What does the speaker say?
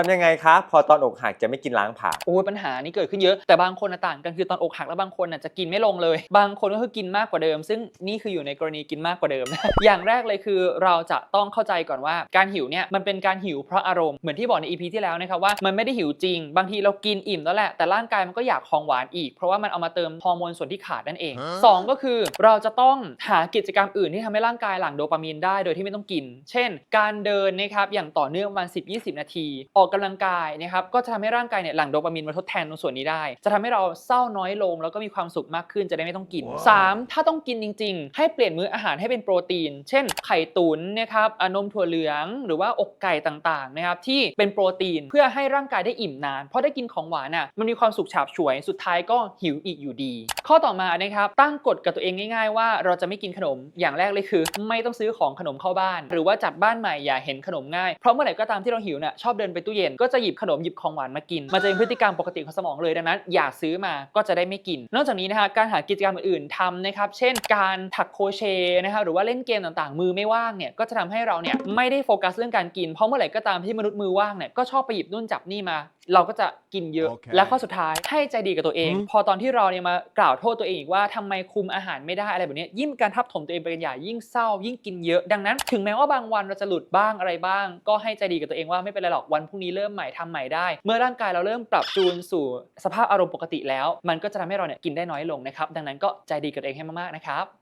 ทำยังไงคะพอตอนอกหักจะไม่กินล้างผักโอ้ยปัญหานี้เกิดขึ้นเยอะแต่บางคนน่ะต่างกันคือตอนอกหักแล้วบางคนน่ะจะกินไม่ลงเลย บางคนก็คือกินมากกว่าเดิม ซึ่งนี่คืออยู่ในกรณีกินมากกว่าเดิมนะอย่างแรกเลยคือเราจะต้องเข้าใจก่อนว่าการหิวเนี่ยมันเป็นการหิวเพราะอารมณ์เหมือนที่บอกใน EP ที่แล้วนะครับว่ามันไม่ได้หิวจริง บางทีเรากินอิ่มแล้วแหละแต่ร่างกายมันก็อยากของหวานอีก เพราะว่ามันเอามาเติมฮอร์โมนส่วนที่ขาดนั่นเองสองก็คือเราจะต้องหากิจกรรมอื่นที่ทำให้ร่างกายหลั่งโดปามีนได้โดยที่ไม่ต้องกิน เช่น การเดินนะครับอย่างต่อเนื่องประมาณ10-20 นาที ออกกำลังกายนะครับก็จะทำให้ร่างกายเนี่ยหลั่งโดปามีนมาทดแทนตรงส่วนนี้ได้ จะทำให้เราเศร้าน้อยลง แล้วก็มีความสุขมากขึ้นจะได้ไม่ต้องกิน 3. ถ้าต้องกินจริง ๆ ให้เปลี่ยนมื้ออาหารให้เป็นโปรตีน เช่น ไข่ตุ๋นนะครับอะนมถั่วเหลืองหรือว่าอกไก่ต่างๆนะครับที่เป็นโปรตีนเพื่อให้ร่างกายได้อิ่มนาน เพราะได้กินของหวานอะมันมีความสุขฉาบฉวยสุดท้ายก็หิวอีกอยู่ดี ข้อต่อมานะครับตั้งกฎกับตัวเองง่าย ๆ ว่าเราจะไม่กินขนมอย่างแรกเลยคือ ไม่ต้องซื้อของขนมเข้าบ้าน หรือว่าจัดบ้านใหม่อย่าเห็นขนมง่ายเพราะเมื่อไหร่ก็ตามที่เราหิวเนี่ยชอบเดินไปตู้เย็นก็จะหยิบขนมหยิบของหวานมากิน มันจะเป็นพฤติกรรมปกติของสมองเลยดังนั้น อย่าซื้อมาก็จะได้ไม่กิน นอกจากนี้นะคะการหากิจกรรมอื่นๆทำนะครับเช่น การถักโครเชนะครับหรือว่าเล่นเกมต่างๆ มือไม่ว่างเนี่ยก็จะทำให้เราเนี่ยไม่ได้โฟกัสเรื่องการกินเพราะเมื่อไหร่ก็ตามที่มนุษย์มือว่างเนี่ยก็ชอบไปหยิบนู่นจับนี่มา เราก็จะกินเยอะโอเคและข้อสุดท้ายให้ใจดีกับตัวเองอืมพอตอนที่เราเนี่ยมากล่าวโทษตัวเองอีกว่าทำไมคุมอาหารไม่ได้อะไรแบบเนี้ยยิ่งการทับถมตัวเองไปกันใหญ่ยิ่งเศร้า ยิ่งกินเยอะดังนั้น ถึงแม้ว่าบางวันเราจะหลุดบ้างอะไรบ้าง ก็ให้ใจดีกับตัวเองว่าไม่เป็นไรหรอกวันพรุ่งนี้เริ่มใหม่ทำใหม่ได้ เมื่อร่างกายเราเริ่มปรับจูนสู่สภาพอารมณ์ปกติแล้ว มันก็จะทำให้เราเนี่ยกินได้น้อยลงนะครับดังนั้นก็ใจดีกับตัวเองให้มากๆนะครับ